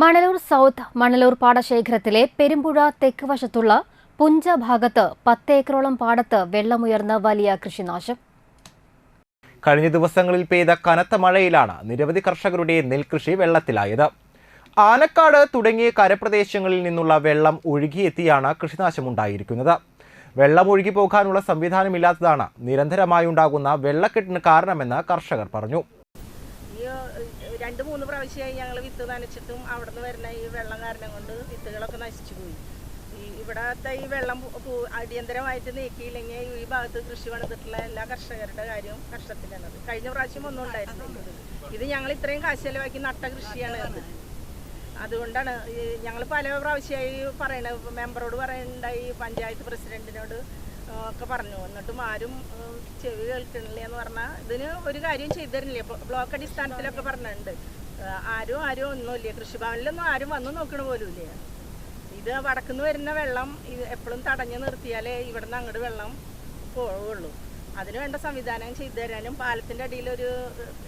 Manalur south Manalur പാടശേഖരത്തിലെ പെരുമ്പുഴ തെക്ക് വശത്തുള്ള പുഞ്ച ഭാഗത്ത് പത്ത് ഏക്കറോളം പാടത്ത് വെള്ളമുയർന്ന് വലിയ കൃഷിനാശം. കഴിഞ്ഞ ദിവസങ്ങളിൽ പെയ്ത കനത്ത മഴയിലാണ് നിരവധി കർഷകരുടെ നെൽകൃഷി വെള്ളത്തിലായത്. ആനക്കാട് തുടങ്ങിയ കരപ്രദേശങ്ങളിൽ നിന്നുള്ള വെള്ളം ഒഴുകിയെത്തിയാണ് കൃഷിനാശമുണ്ടായിരിക്കുന്നത്. വെള്ളം ഒഴുകി പോകാനുള്ള സംവിധാനമില്ലാത്തതാണ് നിരന്തരമായി ഉണ്ടാകുന്ന വെള്ളക്കെട്ടിന് കാരണമെന്ന് കർഷകർ പറഞ്ഞു. രണ്ട് മൂന്ന് പ്രാവശ്യമായി ഞങ്ങൾ വിത്ത് നനച്ചിട്ടും അവിടെ നിന്ന് വരുന്ന ഈ വെള്ളം കാരണം കൊണ്ട് വിത്തുകളൊക്കെ നശിച്ചു പോയി. ഈ ഇവിടത്തെ ഈ വെള്ളം അടിയന്തരമായിട്ട് നീക്കിയില്ലെങ്കിൽ ഈ ഭാഗത്ത് കൃഷി പണിതിട്ടുള്ള എല്ലാ കർഷകരുടെ കാര്യവും കഷ്ടത്തിലാണ് കഴിഞ്ഞ പ്രാവശ്യം ഒന്നും ഉണ്ടായിരുന്നില്ല. ഇത് ഞങ്ങൾ ഇത്രയും കാശ് ചെലവാക്കി നട്ട കൃഷിയാണ് അതുകൊണ്ടാണ് ഞങ്ങൾ പല പ്രാവശ്യമായി പറയണത്. മെമ്പറോട് പറയണ്ടായി പഞ്ചായത്ത് പ്രസിഡന്റിനോട് ഒക്കെ പറഞ്ഞു. എന്നിട്ടും ആരും ചെവി കേൾക്കണില്ല എന്ന് പറഞ്ഞാൽ ഇതിന് ഒരു കാര്യം ചെയ്തു തരുന്നില്ല? ബ്ലോക്ക് അടിസ്ഥാനത്തിലൊക്കെ പറഞ്ഞിട്ടുണ്ട്. ആരും ആരും ഒന്നുമില്ല? കൃഷിഭവനിലൊന്നും ആരും വന്നു നോക്കണ പോലുമില്ല? ഇത് വടക്കുന്ന് വരുന്ന വെള്ളം ഇത് എപ്പോഴും തടഞ്ഞു നിർത്തിയാലേ ഇവിടുന്ന് അങ്ങോട്ട് വെള്ളം പോവുള്ളൂ. അതിന് വേണ്ട സംവിധാനം ചെയ്തു തരാനും പാലത്തിന്റെ അടിയിൽ ഒരു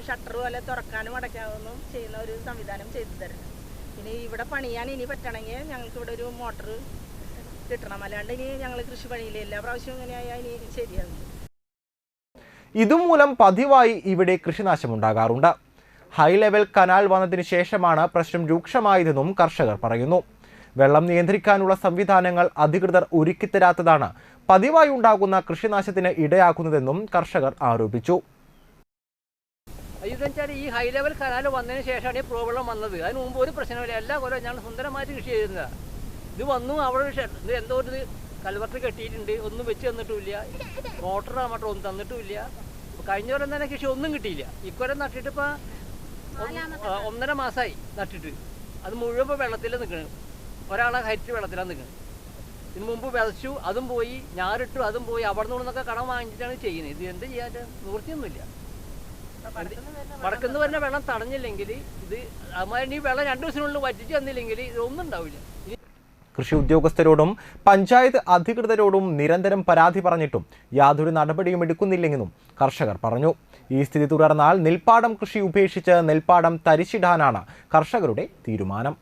ഷട്ടർ പോലെ തുറക്കാനും അടയ്ക്കാവുന്നതും ചെയ്യുന്ന ഒരു സംവിധാനം ചെയ്തു തരണം ഇനി ഇവിടെ പണിയാൻ ഇനി പറ്റണമെങ്കിൽ ഞങ്ങൾക്ക് ഇവിടെ ഒരു മോട്ടർ കിട്ടണം. അല്ലാണ്ട് ഇനി ഞങ്ങൾ കൃഷി പണിയില്ല? എല്ലാ പ്രാവശ്യവും ഇങ്ങനെയായാൽ ഇനി ശരിയാകും ഇതുമൂലം പതിവായി ഇവിടെ കൃഷിനാശമുണ്ടാകാറുണ്ട്. ഹൈ ലെവൽ കനാൽ വന്നതിന് ശേഷമാണ് പ്രശ്നം രൂക്ഷമായതെന്നും കർഷകർ പറയുന്നു. വെള്ളം നിയന്ത്രിക്കാനുള്ള സംവിധാനങ്ങൾ അധികൃതർ ഒരുക്കിത്തരാത്തതാണ് പതിവായി ഉണ്ടാകുന്ന കൃഷിനാശത്തിന് ഇടയാക്കുന്നതെന്നും കർഷകർ ആരോപിച്ചു. ഈ ഹൈ ലെവൽ കനാൽ വന്നതിന് ശേഷമാണ് ഈ പ്രോബ്ലം വന്നത്. അതിന് മുമ്പ് ഒരു പ്രശ്നമില്ല. എല്ലാ കൊല്ലം ഞങ്ങൾ സുന്ദരമായിട്ട് കൃഷി ചെയ്യുന്നതാണ് ഇത് വന്നു അവിടെ ഇത് എന്തോ ഒരു കൽവർത്ത് കെട്ടിയിട്ടുണ്ട്. ഒന്നും വെച്ച് തന്നിട്ടുമില്ല. മോട്ടർ മാത്രം ഒന്നും തന്നിട്ടുമില്ല. കഴിഞ്ഞ കൊല്ലം തന്നെ കൃഷി ഒന്നും കിട്ടിയില്ല. ഇക്കൊല്ലം നട്ടിട്ട് ഇപ്പോൾ ഒന്നര മാസമായി നട്ടിട്ട്. അത് മുഴുവൻ ഇപ്പോൾ വെള്ളത്തിൽ നിൽക്കണ് ഒരാളെ ഹരിച്ച് വെള്ളത്തിലാണ് നിൽക്കുന്നത് ഇതിനു മുമ്പ് വിതച്ചു അതും പോയി. ഞാറിട്ടു അതും പോയി. അവിടെ നിന്നൊക്കെ കടം വാങ്ങിച്ചിട്ടാണ് ചെയ്യുന്നത്. ഇത് എന്ത് ചെയ്യാൻ നിവൃത്തിയൊന്നുമില്ല. വടക്കുന്ന് വരുന്ന വെള്ളം തടഞ്ഞില്ലെങ്കിൽ ഇത് അമ്മാതിരി ഈ വെള്ളം രണ്ടു ദിവസത്തിനുള്ളിൽ വറ്റിച്ച് തന്നില്ലെങ്കിൽ ഇതൊന്നും ഉണ്ടാവില്ല. കൃഷി ഉദ്യോഗസ്ഥരോടും പഞ്ചായത്ത് അധികൃതരോടും നിരന്തരം പരാതി പറഞ്ഞിട്ടും യാതൊരു നടപടിയും എടുക്കുന്നില്ലെന്നും കർഷകർ പറഞ്ഞു. ഈ സ്ഥിതി തുടർന്നാൽ നെൽപ്പാടം കൃഷി ഉപേക്ഷിച്ച് നെൽപ്പാടം തരിച്ചിടാനാണ് കർഷകരുടെ തീരുമാനം.